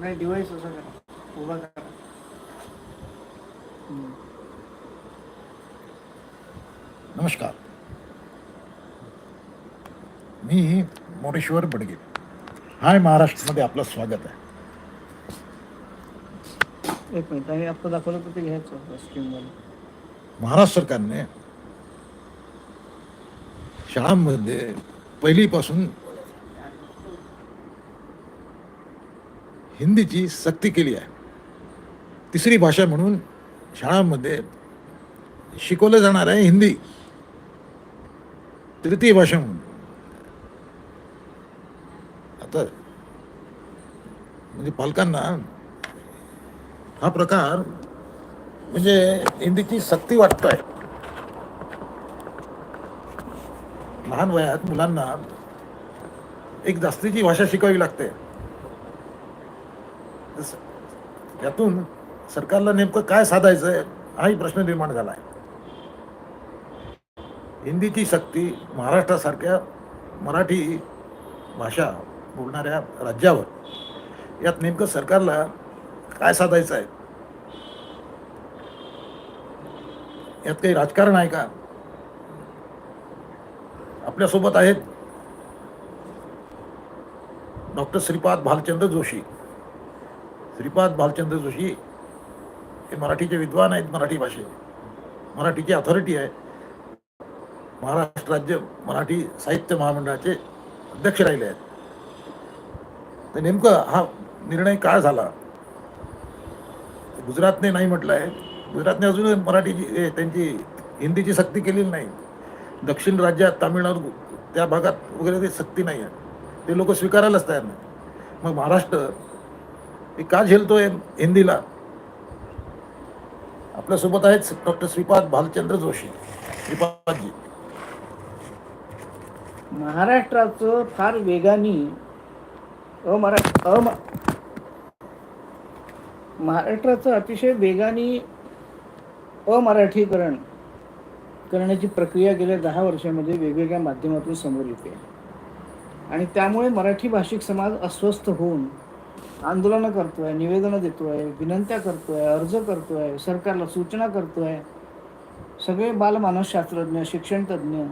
नाही डिवाइस असं करा उभा करा. नमस्कार. मी मोरेश्वर बडगे. हाय महाराष्ट्रामध्ये आपलं स्वागत आहे. एक मिनिट आणि आता दाखवलं तर ते घ्यायचं स्क्रीनवर महाराष्ट्र सरकारने शाळांमध्ये पहिलीपासून हिंदीची सक्ती केली आहे. तिसरी भाषा म्हणून शाळांमध्ये शिकवलं जाणार आहे हिंदी. तृतीय भाषा म्हणून. आता म्हणजे पालकांना हा प्रकार म्हणजे हिंदीची सक्ती वाटत आहे लहान वयात मुलांना एक जास्तीची भाषा शिकावी लागते तस- यातून सरकारला नेमकं काय साधायचंय हाही प्रश्न निर्माण झाला आहे. हिंदीची सक्ती महाराष्ट्रासारख्या मराठी भाषा बोलणाऱ्या राज्यावर यात नेमकं सरकारला काय साधायचं आहे यात काही राजकारण आहे का? आपल्यासोबत आहेत डॉक्टर श्रीपाद भालचंद्र जोशी. श्रीपाद भालचंद्र जोशी हे मराठीचे विद्वान आहेत मराठी भाषे मराठीची अथॉरिटी आहे. महाराष्ट्र राज्य मराठी साहित्य महामंडळाचे अध्यक्ष राहिले आहेत. तर नेमकं हा निर्णय काय झाला. गुजरातने नाही म्हटलं आहे. गुजरातने अजूनही मराठीची त्यांची हिंदीची सक्ती केलेली नाही. दक्षिण राज्यात तामिळनाडू त्या भागात वगैरे ते सक्ती नाही आहे. ते लोक स्वीकारायलाच तयार नाही मग महाराष्ट्र का झेलतोय हिंदीला? आपल्यासोबत आहेत डॉक्टर श्रीपाद भालचंद्र जोशी. श्रीपादजी. महाराष्ट्राचं फार वेगाने अमरा अम महाराष्ट्राचं अतिशय वेगाने अमराठीकरण करण्याची प्रक्रिया गेल्या दहा वर्षामध्ये वेगवेगळ्या माध्यमातून समोर येते. आणि त्यामुळे मराठी भाषिक समाज अस्वस्थ होऊन आंदोलनं करतोय निवेदनं देतोय विनंत्या करतोय अर्ज करतोय सरकारला सूचना करतोय. सगळे बालमानसशास्त्रज्ञ शिक्षणतज्ञ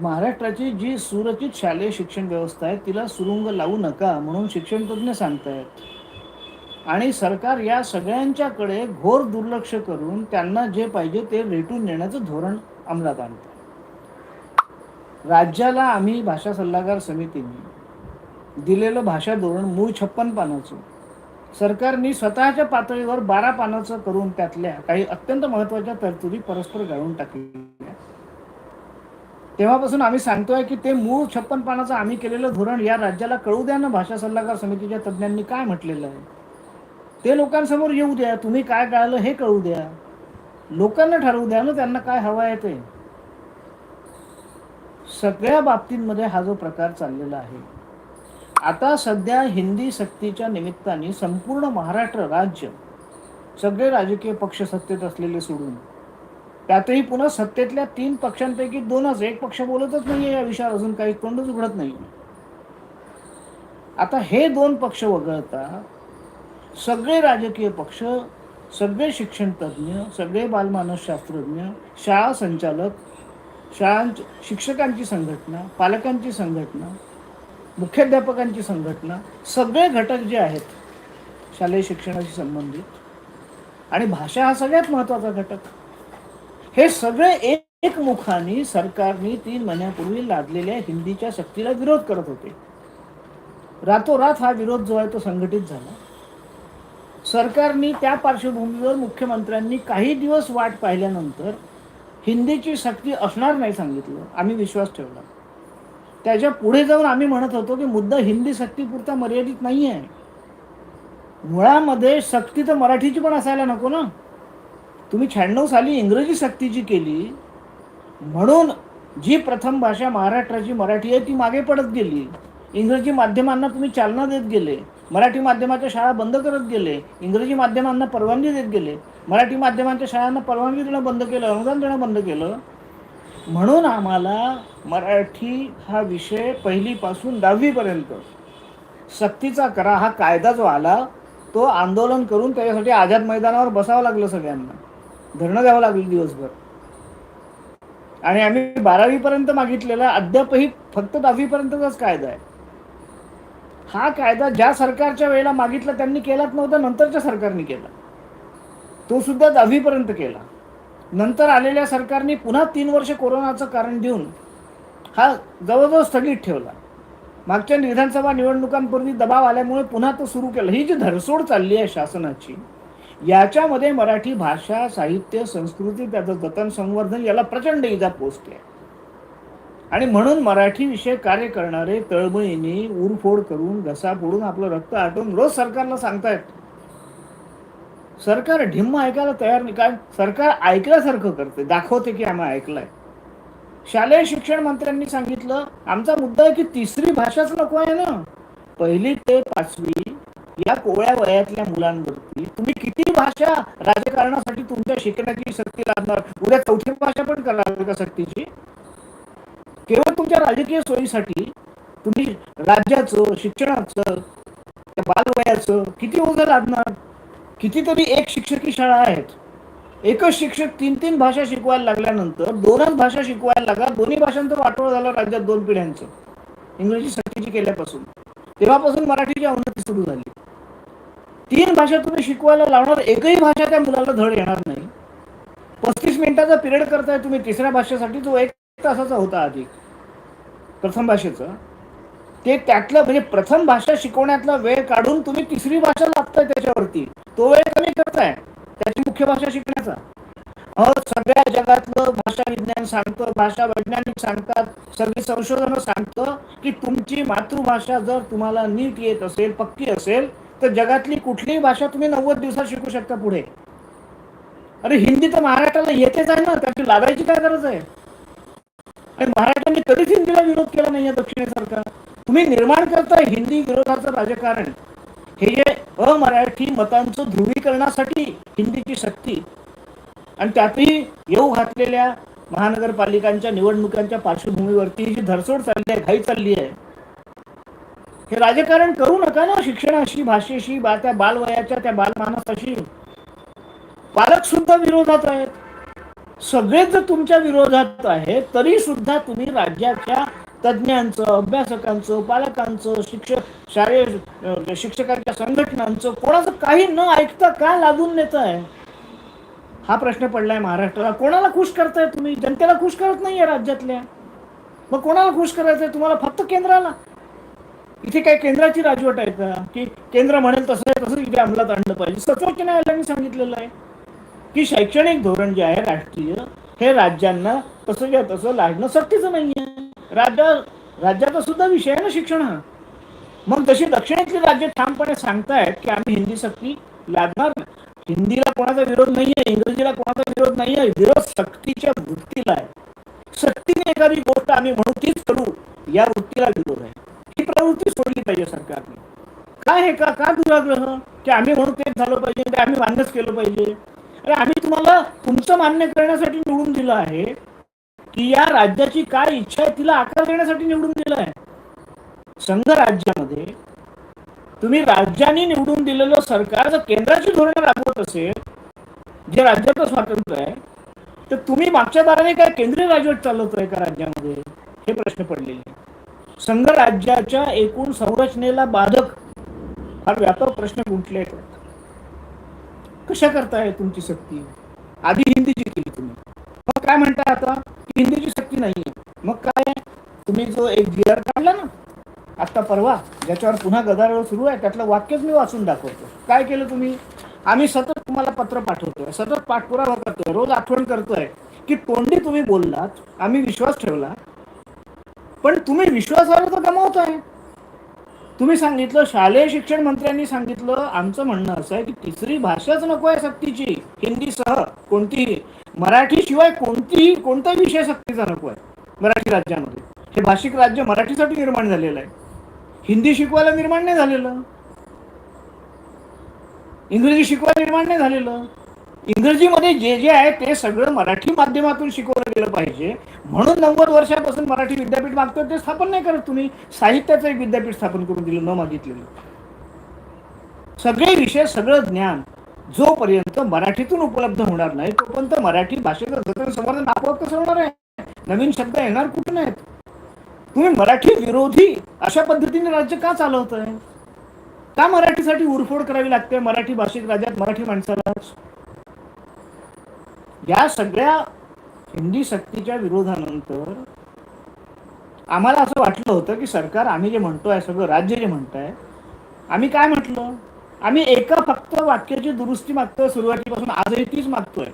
महाराष्ट्राची जी सुरचित शालेय शिक्षण व्यवस्था आहे तिला सुरुंग लावू नका म्हणून शिक्षणतज्ञ सांगतायत. आणि सरकार या सगळ्यांच्याकडे घोर दुर्लक्ष करून त्यांना जे पाहिजे ते रेटून देण्याचं धोरण अंमलात आणतं राज्याला आम्ही भाषा सल्लागार समितीने दिलेलं भाषा धोरण मूळ छप्पन पानाचं. सरकारने स्वतःच्या पातळीवर बारा पानाचं करून त्यातल्या काही अत्यंत महत्त्वाच्या तरतुदी परस्पर गाळून टाकल्या तेव्हापासून आम्ही सांगतोय की ते मूळ छप्पन पानाचं आम्ही केलेलं धोरण या राज्याला कळू द्या ना भाषा सल्लागार समितीच्या तज्ज्ञांनी काय म्हटलेलं आहे. ते लोकांसमोर येऊ द्या तुम्ही काय गाळलं हे कळू द्या. लोकांना ठरवू द्या ना त्यांना काय हवं आहे ते. सगळ्या बाबतींमध्ये हा जो प्रकार चाललेला आहे आता सध्या हिंदी सक्तीच्या निमित्ताने संपूर्ण महाराष्ट्र राज्य सगळे राजकीय पक्ष सत्तेत असलेले सोडून त्यातही पुन्हा सत्तेतल्या तीन पक्षांपैकी दोनच एक पक्ष बोलतच नाहीये या विषयावर अजून काही तोंडच उघडत नाही आता हे दोन पक्ष वगळता सगळे राजकीय पक्ष सगळे शिक्षण तज्ज्ञ सगळे बालमानसशास्त्रज्ञ शाळा संचालक शाळां शिक्षकांची संघटना पालकांची संघटना मुख्याध्यापकांची संघटना सगळे घटक जे आहेत शालेय शिक्षणाशी संबंधित आणि भाषा हा सगळ्यात महत्त्वाचा घटक. हे सगळे एक एकमुखाने सरकारने तीन महिन्यापूर्वी लादलेल्या हिंदीच्या शक्तीला विरोध करत होते. रातोरात हा विरोध जो आहे तो संघटित झाला. सरकारने त्या पार्श्वभूमीवर मुख्यमंत्र्यांनी काही दिवस वाट पाहिल्यानंतर हिंदीची सक्ती असणार नाही सांगितलं. आम्ही विश्वास ठेवला. त्याच्या पुढे जाऊन आम्ही म्हणत होतो की मुद्दा हिंदी सक्तीपुरता मर्यादित नाही आहे मुळामध्ये सक्ती तर मराठीची पण असायला नको ना. तुम्ही शहाण्णव साली इंग्रजी सक्तीची केली म्हणून जी प्रथम भाषा महाराष्ट्राची मराठी आहे ती मागे पडत गेली. इंग्रजी माध्यमांना तुम्ही चालना देत गेले मराठी माध्यमाच्या शाळा बंद करत गेले इंग्रजी माध्यमांना परवानगी देत गेले मराठी माध्यमांच्या शाळांना परवानगी देणं बंद केलं अनुदान देणं बंद केलं म्हणून आम्हाला मराठी हा विषय पहिलीपासून दहावीपर्यंत. सक्तीचा करा हा कायदा जो आला तो आंदोलन करून त्याच्यासाठी आझाद मैदानावर बसावं लागलं सगळ्यांना. धरणं द्यावं लागलं दिवसभर. आणि आम्ही बारावीपर्यंत मागितलेला अद्यापही फक्त दहावीपर्यंतचाच कायदा आहे. हा कायदा ज्या सरकारच्या वेळेला मागितला त्यांनी केलाच नव्हता नंतरच्या सरकारने केला. तो सुद्धा दहावीपर्यंत केला. नंतर आलेल्या सरकारने पुन्हा तीन वर्ष कोरोनाचं कारण देऊन हा जवळजवळ स्थगित ठेवला. मागच्या विधानसभा निवडणुकांपूर्वी दबाव आल्यामुळे पुन्हा तो सुरू केला. ही जी धरसोड चालली आहे शासनाची याच्यामध्ये मराठी भाषा साहित्य संस्कृती त्याचं जतन संवर्धन याला प्रचंड इजा पोचते आणि म्हणून मराठी विषय कार्य करणारे तळमळीने उरफोड करून घसा फोडून आपलं रक्त आटून रोज सरकारला सांगतायत सरकार ढिम्म ऐकायला तयार नाही. काय सरकार ऐकल्यासारखं करते दाखवते की आम्ही ऐकलंय. शालेय शिक्षण मंत्र्यांनी सांगितलं आमचा मुद्दा आहे की तिसरी भाषाच नको आहे ना. पहिली ते पाचवी या कोवळ्या वयातल्या मुलांवरती तुम्ही किती भाषा राजकारणासाठी तुमच्या शिकण्याची सक्ती लागणार उद्या चौथी भाषा पण कराल का सक्तीची? केवळ तुमच्या राजकीय सोयीसाठी तुम्ही राज्याचं शिक्षणाचं त्या बालवयाचं किती ओझं लागणार कितीतरी एक शिक्षकी शाळा आहेत. एकच शिक्षक तीन तीन भाषा शिकवायला लागल्यानंतर दोनच भाषा शिकवायला लागा दोन्ही भाषांचं वाटोळ झालं राज्यात दोन पिढ्यांचं. इंग्रजी सक्तीची केल्यापासून. तेव्हापासून मराठीची अवनती सुरू झाली. तीन भाषा तुम्ही शिकवायला लावणार एकही भाषा त्या मुलाला धड येणार नाही. पस्तीस मिनिटाचा पिरियड करताय तुम्ही तिसऱ्या भाषेसाठी जो एक तासाचा होता आधी. प्रथम भाषेचा. ते त्यातलं म्हणजे प्रथम भाषा शिकवण्यातला वेळ काढून तुम्ही तिसरी भाषा लागताय त्याच्यावरती. तो वेळ कमी करताय. त्याची मुख्य भाषा शिकण्याचा. अहो सगळ्या जगातलं भाषा विज्ञान सांगतं भाषा वैज्ञानिक सांगतात सगळी संशोधनं सांगतं की तुमची मातृभाषा जर तुम्हाला नीट येत असेल पक्की असेल तर जगातली कुठलीही भाषा तुम्ही नव्वद दिवसात शिकू शकता पुढे. अरे हिंदी तर महाराष्ट्राला येतेच आहे ना त्याची लागायची काय गरज आहे? आणि महाराष्ट्राने कधीच हिंदीला विरोध केला नाही दक्षिणेसारखा तुम्ही निर्माण करता हिंदी विरोधाचं राजकारण. हे जे अमराठी मतांचं ध्रुवीकरणासाठी हिंदीची शक्ती. आणि त्यातही येऊ घातलेल्या महानगरपालिकांच्या निवडणुकांच्या पार्श्वभूमीवरती जी धरसोड चालली आहे घाई चालली आहे हे राजकारण करू नका ना शिक्षणाशी भाषेशी बा त्या बालवयाच्या त्या बालमानसाशी. पालक सुद्धा विरोधात आहेत. सगळेच जर तुमच्या विरोधात आहे तरी सुद्धा तुम्ही राज्याच्या तज्ज्ञांचं अभ्यासकांचं पालकांचं शिक्षक शाळे शिक्षकांच्या संघटनांचं कोणाचं काही न ऐकता का लादून नेत आहे हा प्रश्न पडलाय महाराष्ट्राला. कोणाला खुश करताय तुम्ही? जनतेला खुश करत नाहीये राज्यातल्या. मग कोणाला खुश करायचंय? तुम्हाला फक्त केंद्राला? इथे काय केंद्राची राजवट आहे का? की केंद्र म्हणेल तसं तसं इथे अंमलात आणलं पाहिजे. सर्वोच्च न्यायालयाने सांगितलेलं आहे. की शैक्षणिक धोरण जे आहे राष्ट्रीय हे राज्यांना तसं तसं लाडणं सक्तीचं नाही आहे राज्य राज्याचा सुद्धा विषय आहे ना शिक्षण हा. मग जशी दक्षिणेतली राज्य ठामपणे सांगतायत की आम्ही हिंदी सक्ती लादणार हिंदीला कोणाचा विरोध नाहीये इंग्रजीला कोणाचा विरोध नाहीये विरोध सक्तीच्या वृत्तीला आहे. सक्तीने एखादी गोष्ट आम्ही म्हणू तीच करू या वृत्तीला विरोध आहे. ही प्रवृत्ती सोडली पाहिजे सरकारने. काय आहे का का दुराग्रह? की आम्ही म्हणू तेच झालं पाहिजे ते आम्ही मान्यच केलं पाहिजे. अरे आम्ही तुम्हाला तुमचं मान्य करण्यासाठी निवडून दिलं आहे की या राज्याची काय इच्छा आहे तिला आकार देण्यासाठी निवडून दिलं आहे. संघ राज्यामध्ये तुम्ही राज्यांनी निवडून दिलेलं सरकार जर केंद्राची धोरणं राबवत असेल जे राज्याचं स्वातंत्र्य आहे तर तुम्ही मागच्या दाराने काय केंद्रीय राजवट चालवतोय का राज्यामध्ये? हे प्रश्न पडलेले आहेत. संघ राज्याच्या एकूण संरचनेला बाधक फार व्यापक प्रश्न गुंतले कशा करताय तुमची शक्ती आधी हिंदीची केली तुम्ही. मग काय म्हणताय आता? की हिंदीची नाही आहे मग काय? तुम्ही जो एक जी आर काढला ना आता परवा ज्याच्यावर पुन्हा गदारोळ सुरू आहे त्यातलं वाक्यच मी वाचून दाखवतो. काय केलं तुम्ही? आम्ही सतत तुम्हाला पत्र पाठवतोय सतत पाठपुरावा करतोय रोज आठवण करतोय की तोंडी तुम्ही बोललात आम्ही विश्वास ठेवला पण तुम्ही विश्वासावर तर गमावताय. तुम्ही सांगितलं शालेय शिक्षण मंत्र्यांनी सांगितलं. आमचं म्हणणं असं आहे की तिसरी भाषाच नको आहे सक्तीची. हिंदीसह कोणतीही. मराठी शिवाय कोणतीही कोणताही विषय सक्तीचा नको आहे. मराठी राज्यामध्ये. हे भाषिक राज्य मराठीसाठी निर्माण झालेलं आहे. हिंदी शिकवायला निर्माण नाही झालेलं. इंग्रजी शिकवायला निर्माण नाही झालेलं. इंग्रजीमध्ये जे जे आहे ते सगळं मराठी माध्यमातून शिकवलं गेलं पाहिजे. म्हणून नव्वद वर्षापासून मराठी विद्यापीठ मागतोय ते स्थापन नाही करत तुम्ही. साहित्याचं एक विद्यापीठ स्थापन करून दिलं न मागितलेलं. सगळे विषय सगळं ज्ञान जोपर्यंत मराठीतून उपलब्ध होणार नाही तोपर्यंत मराठी भाषेचं जतन संवर्धन आपोआप कसं होणार आहे? नवीन शब्द येणार कुठे नाहीत तुम्ही मराठी विरोधी अशा पद्धतीने राज्य का चालवत आहे का मराठीसाठी उरफोड करावी लागते? मराठी भाषिक राज्यात मराठी माणसालाच या सगळ्या हिंदी सक्तीच्या विरोधानंतर आम्हाला असं वाटलं होतं की सरकार आम्ही जे म्हणतोय सगळं राज्य जे म्हणताय आम्ही काय म्हटलं? आम्ही एका फक्त वाक्याची दुरुस्ती मागतोय सुरुवातीपासून आजही तीच मागतोय.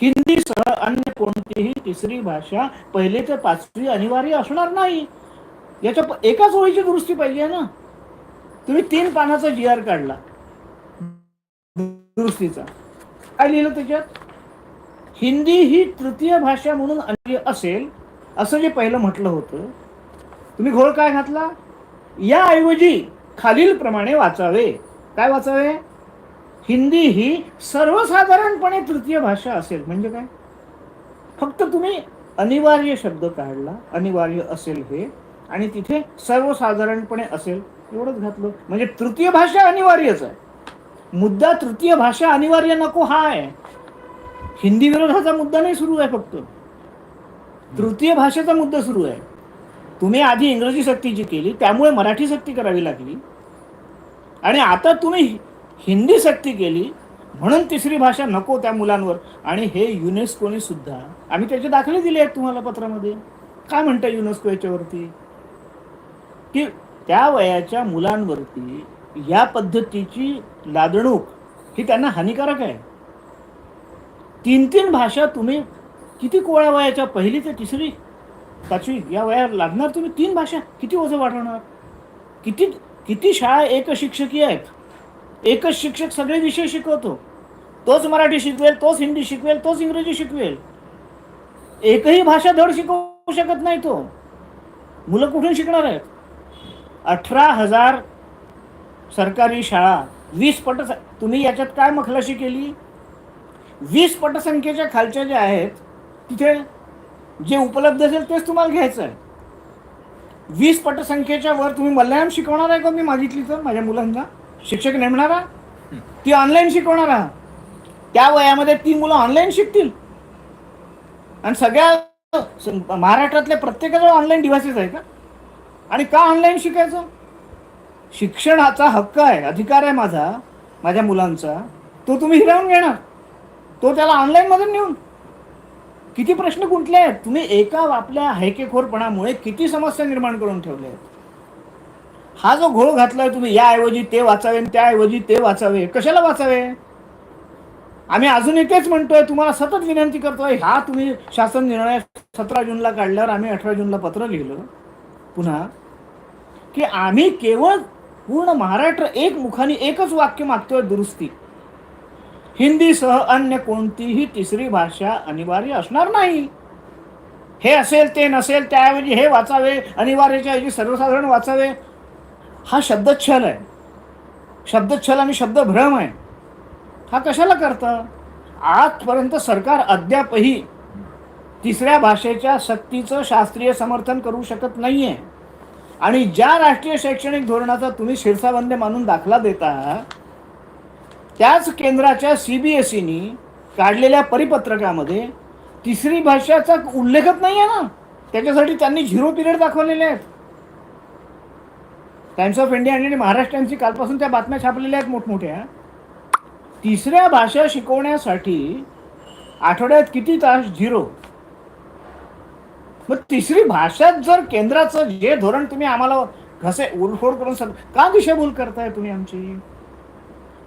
हिंदीसह अन्य कोणतीही तिसरी भाषा पहिले ते पाचवी अनिवार्य असणार नाही. याच्या एकाच ओळीची दुरुस्ती पाहिजे ना? तुम्ही तीन पानाचा जी आर काढला. दुरुस्तीचा. काय लिहिलं त्याच्यात? हिंदी ही तृतीय भाषा म्हणून आली असेल असं जे पहिलं म्हटलं होतं तुम्ही घोळ काय घातला? याऐवजी खालील प्रमाणे वाचावे. काय वाचावे? हिंदी ही सर्वसाधारणपणे तृतीय भाषा असेल. म्हणजे काय? फक्त तुम्ही अनिवार्य शब्द काढला अनिवार्य असेल हे आणि तिथे सर्वसाधारणपणे असेल एवढंच घातलं. म्हणजे तृतीय भाषा अनिवार्यच आहे. मुद्दा तृतीय भाषा अनिवार्य नको हा आहे हिंदी विरोधाचा मुद्दा नाही सुरू आहे फक्त. तृतीय भाषेचा मुद्दा सुरू आहे. तुम्ही आधी इंग्रजी सक्तीची केली त्यामुळे मराठी सक्ती करावी लागली. आणि आता तुम्ही हिंदी सक्ती केली म्हणून तिसरी भाषा नको त्या मुलांवर. आणि हे युनेस्कोने सुद्धा. आम्ही त्याचे दाखले दिले आहेत तुम्हाला पत्रामध्ये. काय म्हणतं युनेस्को याच्यावरती? की त्या वयाच्या मुलांवरती या पद्धतीची लादणूक ही त्यांना हानिकारक आहे. तीन तीन भाषा तुम्ही किती कोळ्या वयाच्या? पहिली ते तिसरी? पाचवी या वयात लागणार तुम्ही तीन भाषा? किती ओझं वाढवणार? किती किती शाळा एक शिक्षकी आहेत? एकच शिक्षक सगळे विषय शिकवतो. तोच मराठी शिकवेल तोच हिंदी शिकवेल तोच इंग्रजी शिकवेल. एकही भाषा धड शिकवू शकत नाही तो. मुलं कुठून शिकणार आहेत? अठरा हजार सरकारी शाळा. वीस पट तुम्ही याच्यात काय मखलाशी केली? वीस पटसंख्येच्या खालच्या ज्या आहेत तिथे जे उपलब्ध असेल तेच तुम्हाला घ्यायचं आहे. वीस पटसंख्येच्या वर तुम्ही मल्याळम शिकवणार आहे का? मी मागितली तर माझ्या मुलांना. शिक्षक नेमणारा? ती ऑनलाईन शिकवणार. आहात त्या वयामध्ये ती मुलं ऑनलाईन शिकतील. आणि सगळ्या महाराष्ट्रातल्या प्रत्येकाजवळ ऑनलाईन डिव्हायसेस आहे का? आणि का ऑनलाईन शिकायचं? शिक्षणाचा हक्क आहे अधिकार आहे माझा माझ्या मुलांचा. तो तुम्ही हिरावून घेणार. तो त्याला ऑनलाईन मध्ये नेऊन. किती प्रश्न गुंतले आहेत? तुम्ही एका आपल्या हैकेखोरपणामुळे किती समस्या निर्माण करून ठेवल्या आहेत? हा जो घोळ घातलाय तुम्ही याऐवजी ते वाचावे आणि त्याऐवजी ते वाचावे. कशाला वाचावे? आम्ही अजूनही तेच म्हणतोय तुम्हाला सतत विनंती करतोय. हा तुम्ही शासन निर्णय सतरा जूनला काढल्यावर आम्ही अठरा जूनला पत्र लिहिलं. पुन्हा की आम्ही केवळ पूर्ण महाराष्ट्र एक मुखाने एकच वाक्य मागतोय दुरुस्ती. हिंदीसह अन्य कोणतीही तिसरी भाषा अनिवार्य असणार नाही. हे असेल ते नसेल त्याऐवजी हे वाचावे अनिवार्याच्या ऐवजी सर्वसाधारण वाचावे. हा शब्दच्छल आहे. शब्दच्छल आणि शब्दभ्रम आहे. हा कशाला करतं? आजपर्यंत सरकार अद्यापही तिसऱ्या भाषेच्या सक्तीचं शास्त्रीय समर्थन करू शकत नाही आहे आणि ज्या राष्ट्रीय शैक्षणिक धोरणाचा तुम्ही शिरसाबंद मानून दाखला देता त्याच केंद्राच्या सीबीएसईनी काढलेल्या परिपत्रकामध्ये तिसरी भाषाचा उल्लेखच नाही आहे ना. त्याच्यासाठी त्यांनी झिरो पिरियड दाखवलेले आहेत. टाइम्स ऑफ इंडिया आणि महाराष्ट्रांची कालपासून त्या बातम्या छापलेल्या आहेत मोठमोठ्या. तिसऱ्या भाषा शिकवण्यासाठी आठवड्यात किती तास झिरो? मग तिसरी भाषात जर केंद्राचं जे धोरण तुम्ही आम्हाला घसे उरफोड करून सांग का दिशाभूल करताय तुम्ही आमची?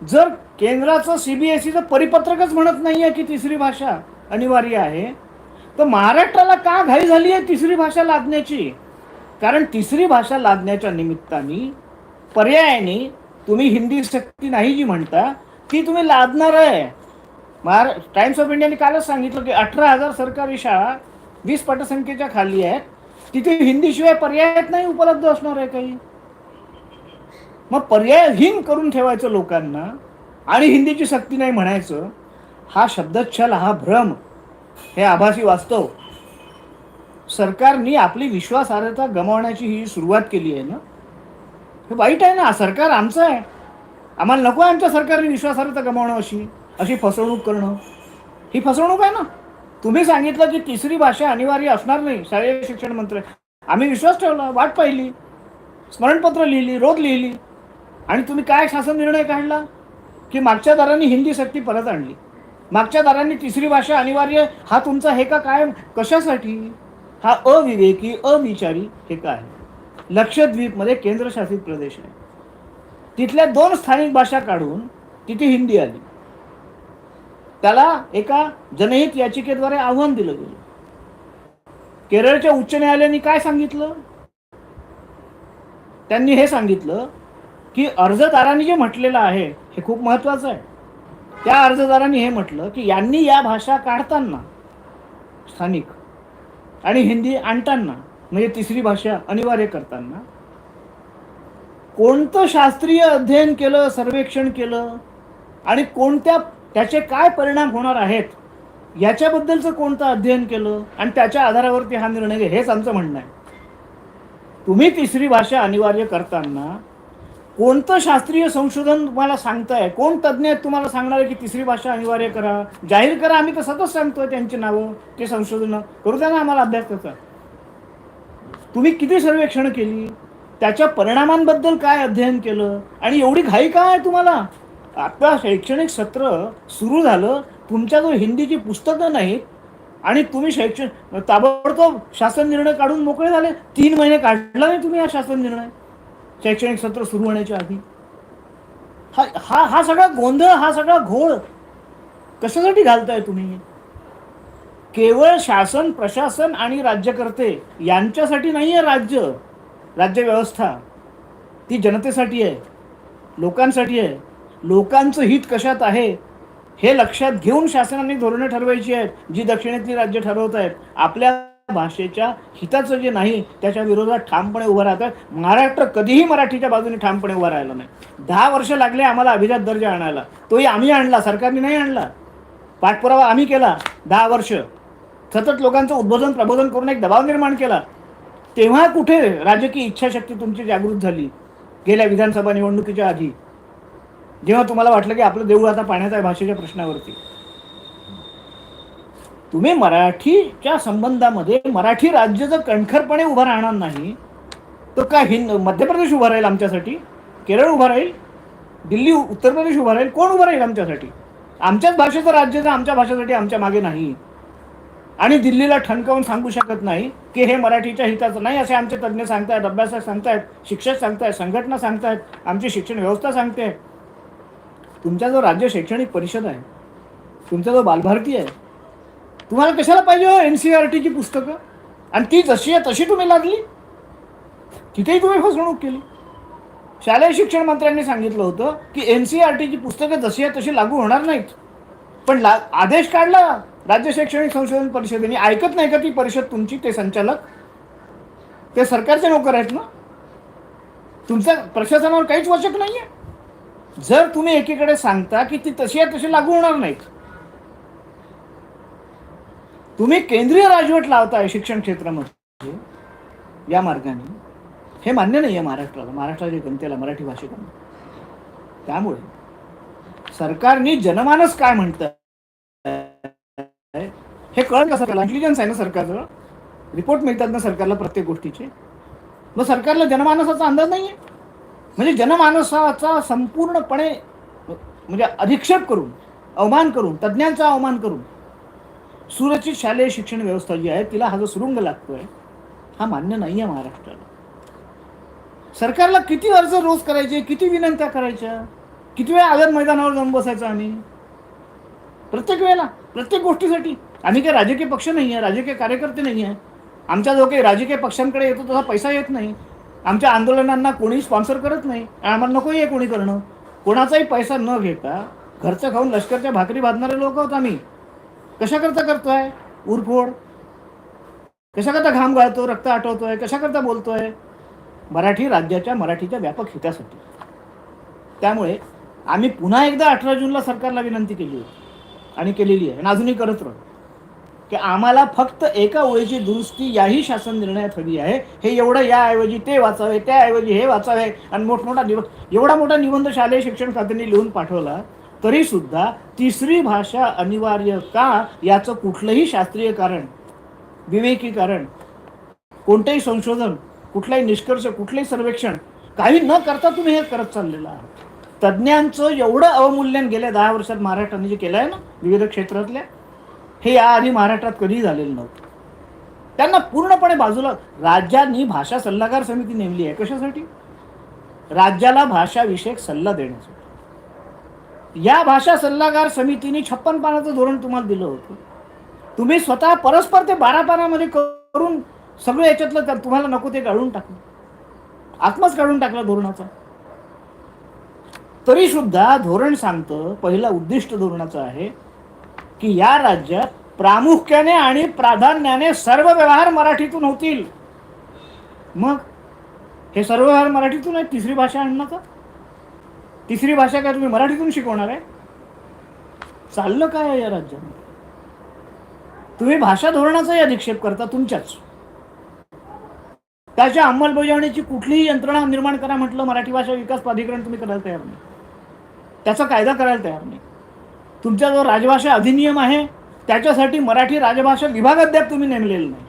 जर केंद्राचं सी बी एस ईचं परिपत्रकच म्हणत नाहीये की तिसरी भाषा अनिवार्य आहे तर महाराष्ट्राला का घाई झाली आहे तिसरी भाषा लादण्याची? कारण तिसरी भाषा लादण्याच्या निमित्ताने पर्यायाने तुम्ही हिंदी सक्ती नाही जी म्हणता ती तुम्ही लादणार आहे. महारा टाइम्स ऑफ इंडियाने कालच सांगितलं की अठरा हजार सरकारी शाळा वीस पटसंख्येच्या खाली आहेत तिथे हिंदीशिवाय पर्यायच नाही उपलब्ध असणार आहे काही. मग पर्यायहीन करून ठेवायचं लोकांना आणि हिंदीची सक्ती नाही म्हणायचं हा शब्दच्छल हा भ्रम हे आभासी वास्तव. सरकारनी आपली विश्वासार्हता गमावण्याची ही सुरुवात केली आहे ना? हे वाईट आहे ना? सरकार आमचं आहे. आम्हाला नको आहे आमच्या सरकारने विश्वासार्हता गमावणं अशी अशी फसवणूक करणं. ही फसवणूक आहे ना? तुम्ही सांगितलं की तिसरी भाषा अनिवार्य असणार नाही शालेय शिक्षण मंत्री आम्ही विश्वास ठेवला वाट पाहिली. स्मरणपत्र लिहिली रोज लिहिली. आणि तुम्ही काय शासन निर्णय काढला? की मागच्या दारांनी हिंदी सक्ती परत आणली. मागच्या दारांनी तिसरी भाषा अनिवार्य हा तुमचा हे का कायम? कशासाठी? हा अविवेकी अविचारी हे काय? लक्षद्वीपमध्ये केंद्रशासित प्रदेश आहे. तिथल्या दोन स्थानिक भाषा काढून तिथे हिंदी आली. त्याला एका जनहित याचिकेद्वारे आव्हान दिलं गेलं. केरळच्या उच्च न्यायालयाने काय सांगितलं? त्यांनी हे सांगितलं की अर्जदारांनी जे म्हटलेलं आहे हे खूप महत्वाचं आहे. त्या अर्जदारांनी हे म्हटलं की यांनी या भाषा काढताना स्थानिक आणि हिंदी आणताना म्हणजे तिसरी भाषा अनिवार्य करताना कोणतं शास्त्रीय अध्ययन केलं सर्वेक्षण केलं आणि कोणत्या त्याचे काय परिणाम होणार आहेत याच्याबद्दलचं कोणतं अध्ययन केलं आणि त्याच्या आधारावरती हा निर्णय घे हेच आमचं म्हणणं आहे. तुम्ही तिसरी भाषा अनिवार्य करताना कोणतं शास्त्रीय संशोधन तुम्हाला सांगताय? कोण तज्ज्ञ तुम्हाला सांगणार आहे की तिसरी भाषा अनिवार्य करा? जाहीर करा. आम्ही तर सतत सांगतोय त्यांची नावं ते संशोधन. करू द्या ना आम्हाला अभ्यास त्याचा तुम्ही किती सर्वेक्षण केली? त्याच्या परिणामांबद्दल काय अध्ययन केलं? आणि एवढी घाई काय आहे तुम्हाला? आता शैक्षणिक सत्र सुरू झालं. तुमच्याजवळ हिंदीची पुस्तकं नाहीत आणि तुम्ही शैक्षण ताबडतोब शासन निर्णय काढून मोकळे झाले. तीन महिने काढला नाही तुम्ही हा शासन निर्णय. शैक्षणिक सत्र सुरू होण्याच्या आधी. हा हा हा सगळा गोंधळ हा सगळा घोळ कशासाठी घालताय तुम्ही केवळ शासन प्रशासन आणि राज्यकर्ते यांच्यासाठी नाही आहे राज्य राज्य व्यवस्था. ती जनतेसाठी आहे लोकांसाठी आहे. लोकांचं हित कशात आहे हे लक्षात घेऊन शासनाने धोरणं ठरवायची आहेत जी दक्षिणेतली राज्य ठरवत आहेत. आपल्या भाषेच्या हिताचं जे नाही त्याच्या विरोधात ठामपणे उभं राहतात. महाराष्ट्र कधीही मराठीच्या बाजूने ठामपणे उभं राहिला नाही. दहा वर्ष लागले आम्हाला अभिजात दर्जा आणायला. तोही आम्ही आणला सरकारने नाही आणला. पाठपुरावा आम्ही केला दहा वर्ष. सतत लोकांचं उद्बोधन प्रबोधन करून एक दबाव निर्माण केला. तेव्हा कुठे राजकीय इच्छाशक्ती तुमची जागृत झाली? गेल्या विधानसभा निवडणुकीच्या आधी. जेव्हा तुम्हाला वाटलं की आपलं देऊळ आता पाण्यात आहे भाषेच्या प्रश्नावरती. तुम्ही मराठीच्या संबंधामध्ये मराठी राज्य जर कणखरपणे उभं राहणार नाही तर का हिंद मध्य प्रदेश उभा राहील आमच्यासाठी? केरळ उभं राहील? दिल्ली उत्तर प्रदेश उभा राहील? कोण उभं राहील आमच्यासाठी? आमच्याच भाषेचं राज्य तर आमच्या भाषेसाठी आमच्या मागे नाही आणि दिल्लीला ठणकावून सांगू शकत नाही की हे मराठीच्या हिताचं नाही असे आमचे तज्ज्ञ सांगतायत अभ्यासक सांगतायत शिक्षक सांगतायत संघटना सांगतायत आमची शिक्षण व्यवस्था सांगते तुमचा जो राज्य शैक्षणिक परिषद आहे तुमचा जो बालभारती आहे तुम्हाला कशाला पाहिजे हो एन सी आर टीची पुस्तकं? आणि ती जशी आहे तशी तुम्ही लागली? तिथेही तुम्ही फसवणूक केली. शालेय शिक्षण मंत्र्यांनी सांगितलं होतं की एन सी आर टीची पुस्तकं जशी आहे तशी लागू होणार नाहीत. पण ला आदेश काढला राज्य शैक्षणिक संशोधन परिषदेने. ऐकत नाही का ती परिषद तुमची ते संचालक? ते सरकारचे नोकर आहेत ना? तुमच्या प्रशासनावर काहीच वचक नाही आहे जर तुम्ही एकीकडे सांगता की ती तशी आहे तशी लागू होणार नाहीत. तुम्ही केंद्रीय राजवट लावताय शिक्षण क्षेत्रामध्ये या मार्गाने. हे मान्य नाही आहे महाराष्ट्राला. महाराष्ट्राच्या जनतेला मराठी भाषिकांना त्यामुळे सरकारने जनमानस काय म्हणतं हे कळत का सरकारला? इंटेलिजन्स आहे ना सरकारजवळ रिपोर्ट मिळतात ना सरकारला प्रत्येक गोष्टीचे. मग सरकारला जनमानसाचा अंदाज नाही आहे म्हणजे जनमानसाचा संपूर्णपणे म्हणजे अधिक्षेप करून अवमान करून तज्ज्ञांचा अवमान करून सुरक्षित शालेय शिक्षण व्यवस्था जी आहे तिला हा जो सुरुंग लागतोय हा मान्य नाही आहे महाराष्ट्राला. सरकारला किती अर्ज रोज करायचे किती विनंत्या करायच्या? किती वेळा आझाद मैदानावर जाऊन बसायचं आम्ही? प्रत्येक वेळेला प्रत्येक गोष्टीसाठी. आम्ही काही राजकीय पक्ष नाही आहे राजकीय कार्यकर्ते नाही आहे आमच्या जो काही राजकीय पक्षांकडे येतो तसा पैसा येत नाही. आमच्या आंदोलनांना कोणी स्पॉन्सर करत नाही. आम्हाला नकोही आहे कोणी करणं. कोणाचाही पैसा न घेता घरचं खाऊन लष्करच्या भाकरी बांधणारे लोक आहोत आम्ही. कशाकरता करतोय? उरफोड कशाकरता घाम गाळतो रक्त आठवतोय कशाकरता बोलतोय? मराठी राज्याच्या मराठीच्या व्यापक हितासाठी. त्यामुळे आम्ही पुन्हा एकदा अठरा जूनला सरकारला विनंती केली होती. आणि केलेली आहे. आणि अजूनही करत राहू. की आम्हाला फक्त एका ओळीची दुरुस्ती याही शासन निर्णयात हवी आहे. हे एवढं याऐवजी ते वाचावे त्याऐवजी हे वाचावे. आणि मोठमोठा निब एवढा मोठा निबंध शालेय शिक्षण खात्याने लिहून पाठवला तरी सुद्धा तिसरी भाषा अनिवार्य का याचं कुठलंही शास्त्रीय कारण विवेकी कारण कोणतंही संशोधन कुठलाही निष्कर्ष कुठलंही सर्वेक्षण काही न करता तुम्ही हे करत चाललेलं आहात. तज्ज्ञांचं एवढं अवमूल्यन गेल्या दहा वर्षात महाराष्ट्राने जे केलं आहे ना विविध क्षेत्रातल्या हे याआधी महाराष्ट्रात कधीही झालेलं नव्हतं. त्यांना पूर्णपणे बाजूला राज्यांनी भाषा सल्लागार समिती नेमली आहे कशासाठी? राज्याला भाषाविषयक सल्ला देण्यासाठी. या भाषा सल्लागार समितीने छप्पन पानाचं धोरण तुम्हाला दिलं होतं. तुम्ही स्वतः परस्पर ते बारा पानामध्ये करून सगळं याच्यातलं तर तुम्हाला नको ते काढून टाकलं. आत्माच काढून टाकला धोरणाचा. तरी सुद्धा धोरण सांगतं पहिला उद्दिष्ट धोरणाचं आहे की या राज्यात प्रामुख्याने आणि प्राधान्याने सर्व व्यवहार मराठीतून होतील. मग हे सर्व व्यवहार मराठीतून आहे तिसरी भाषा आणण्याचा तिसरी भाषा काय तुम्ही मराठीतून शिकवणार आहे? चाललं काय आहे या राज्यामध्ये? तुम्ही भाषा धोरणाचाही अधिक्षेप करता तुमच्याच. त्याच्या अंमलबजावणीची कुठलीही यंत्रणा निर्माण करा म्हटलं मराठी भाषा विकास प्राधिकरण तुम्ही करायला तयार नाही. त्याचा कायदा करायला तयार नाही. तुमचा जो राजभाषा अधिनियम आहे त्याच्यासाठी मराठी राजभाषा विभाग अद्याप तुम्ही नेमलेला नाही.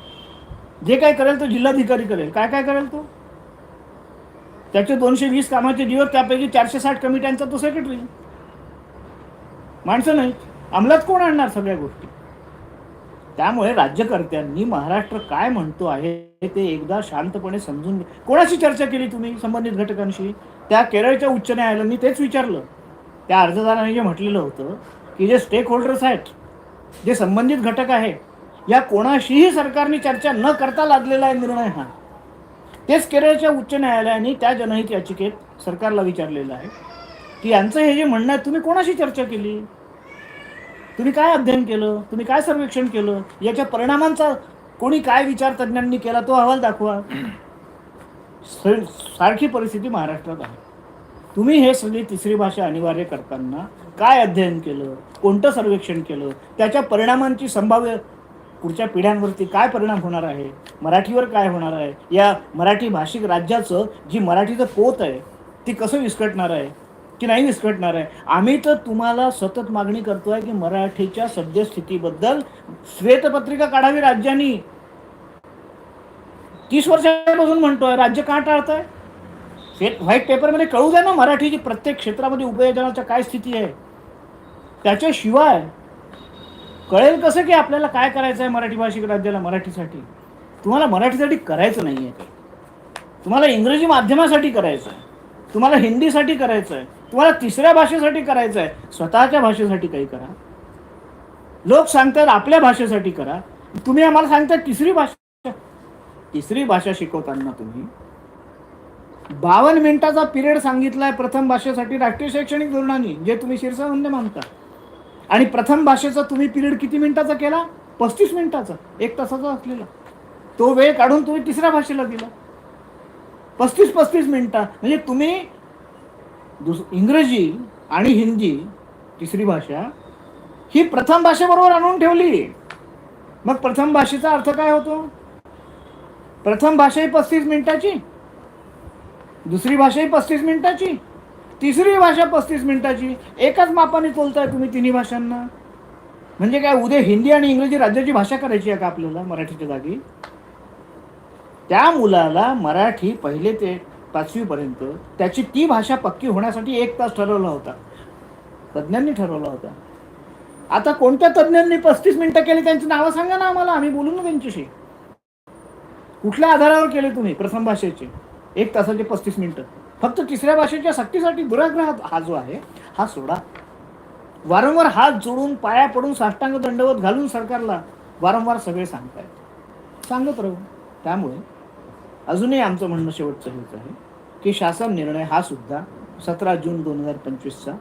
जे काय करेल तो जिल्हाधिकारी करेल. काय काय करेल तो? त्याचे दोनशे वीस कामाचे दिवस त्यापैकी चारशे साठ कमिट्यांचा तो सेक्रेटरी माणसं नाही अंमलात कोण आणणार सगळ्या गोष्टी? त्यामुळे राज्यकर्त्यांनी महाराष्ट्र काय म्हणतो आहे ते एकदा शांतपणे समजून कोणाशी चर्चा केली तुम्ही संबंधित घटकांशी? त्या केरळच्या उच्च न्यायालयाने तेच विचारलं. त्या अर्जदाराने जे म्हटलेलं होतं की जे स्टेक होल्डर्स आहेत जे संबंधित घटक आहे या कोणाशीही सरकारने चर्चा न करता लादलेला आहे निर्णय हा. तेच केरळच्या उच्च न्यायालयाने त्या जनहित याचिकेत सरकारला विचारलेलं आहे. की यांचं हे जे म्हणणं आहे तुम्ही कोणाशी चर्चा केली? तुम्ही काय अध्ययन केलं? तुम्ही काय सर्वेक्षण केलं? याच्या परिणामांचा कोणी काय विचार तज्ज्ञांनी केला तो अहवाल दाखवा. स- सारखी परिस्थिती महाराष्ट्रात आहे. तुम्ही हे सगळी तिसरी भाषा अनिवार्य करताना काय अध्ययन केलं? कोणतं सर्वेक्षण केलं? त्याच्या परिणामांची संभाव्य पुढच्या पिढ्यांवरती काय परिणाम होणार आहे? मराठीवर काय होणार आहे? या मराठी भाषिक राज्याचं जी मराठीचं पोत आहे ती कसं विस्कटणार आहे? की नाही विस्कटणार आहे? आम्ही तर तुम्हाला सतत मागणी करतोय की मराठीच्या सद्यस्थितीबद्दल श्वेतपत्रिका काढावी राज्यांनी. तीस वर्षापासून म्हणतोय राज्य का टाळत श्वेत व्हाईट पेपरमध्ये कळू द्या ना मराठीची प्रत्येक क्षेत्रामध्ये उपयोजनाच्या काय स्थिती आहे. त्याच्याशिवाय कळेल कसं की आपल्याला काय करायचं आहे मराठी भाषिक राज्याला मराठीसाठी? तुम्हाला मराठीसाठी करायचं नाही आहे काही तुम्हाला इंग्रजी माध्यमासाठी करायचं आहे. तुम्हाला हिंदीसाठी करायचं आहे. तुम्हाला तिसऱ्या भाषेसाठी करायचं आहे. स्वतःच्या भाषेसाठी काही करा. लोक सांगतात आपल्या भाषेसाठी करा. तुम्ही आम्हाला सांगता तिसरी भाषा. तिसरी भाषा शिकवताना तुम्ही बावन्न मिनिटाचा पिरियड सांगितलाय प्रथम भाषेसाठी राष्ट्रीय शैक्षणिक धोरणाने जे तुम्ही शिरसावंदे मानता. आणि प्रथम भाषेचा तुम्ही पिरियड किती मिनिटाचा केला? पस्तीस मिनिटाचा. एक तासाचा असलेला. तो वेळ काढून तुम्ही तिसऱ्या भाषेला दिला. पस्तीस पस्तीस मिनिटं. म्हणजे तुम्ही दुस इंग्रजी आणि हिंदी तिसरी भाषा ही प्रथम भाषेबरोबर आणून ठेवली. मग प्रथम भाषेचा अर्थ काय होतो? प्रथम भाषा ही पस्तीस मिनिटाची. दुसरी भाषा ही पस्तीस मिनिटाची. तिसरी भाषा पस्तीस मिनिटाची. एकाच मापाने तोलताय तुम्ही तिन्ही भाषांना. म्हणजे काय उद्या हिंदी आणि इंग्रजी राज्याची भाषा करायची आहे का आपल्याला मराठीच्या जागी? त्या मुलाला मराठी पहिले ते पाचवीपर्यंत त्याची ती भाषा पक्की होण्यासाठी एक तास ठरवला होता. तज्ज्ञांनी ठरवला होता. आता कोणत्या तज्ज्ञांनी पस्तीस मिनिटं केली त्यांची नावं सांगा ना आम्हाला आम्ही बोलू ना त्यांच्याशी. कुठल्या आधारावर केले तुम्ही प्रथम भाषेचे? एक तासाचे पस्तीस मिनिटं. फक्त तिसऱ्या भाषेच्या सक्तीसाठी दुराग्रह हा जो आहे हा सोडा. वारंवार हात जोडून पाया पडून साष्टांग दंडवत घालून सरकारला वारंवार सगळे सांगतायत. सांगत राहू. त्यामुळे अजूनही आमचं म्हणणं शेवटचं हेच आहे की शासन निर्णय हा सुद्धा सतरा जून दोन हजार पंचवीसचा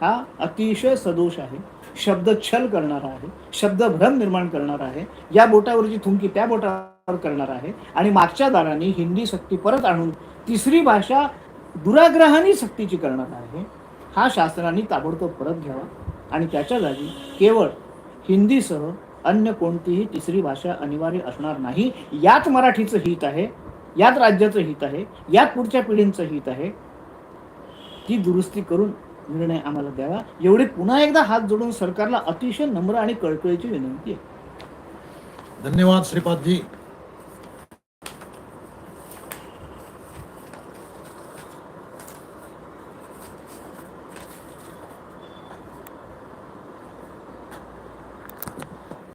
हा अतिशय सदोष आहे. शब्द छल करणारा आहे शब्दभ्रम निर्माण करणारा आहे या बोटावरची थुंकी त्या बोटावर करणार आहे आणि मागच्या दाराने हिंदी सक्ती परत आणून तिसरी भाषा दुराग्रहाने सक्तीची करणार आहे हा शासनाने ताबडतोब परत घ्यावा. आणि त्याच्या जागी केवळ हिंदीसह अन्य कोणतीही तिसरी भाषा अनिवार्य असणार नाही. यात मराठीचं हित आहे यात राज्याचं हित आहे यात पुढच्या पिढींचं हित आहे. ती दुरुस्ती करून निर्णय आम्हाला द्यावा. एवढी पुन्हा एकदा हात जोडून सरकारला अतिशय नम्र आणि कळकळीची विनंती आहे. धन्यवाद श्रीपादजी.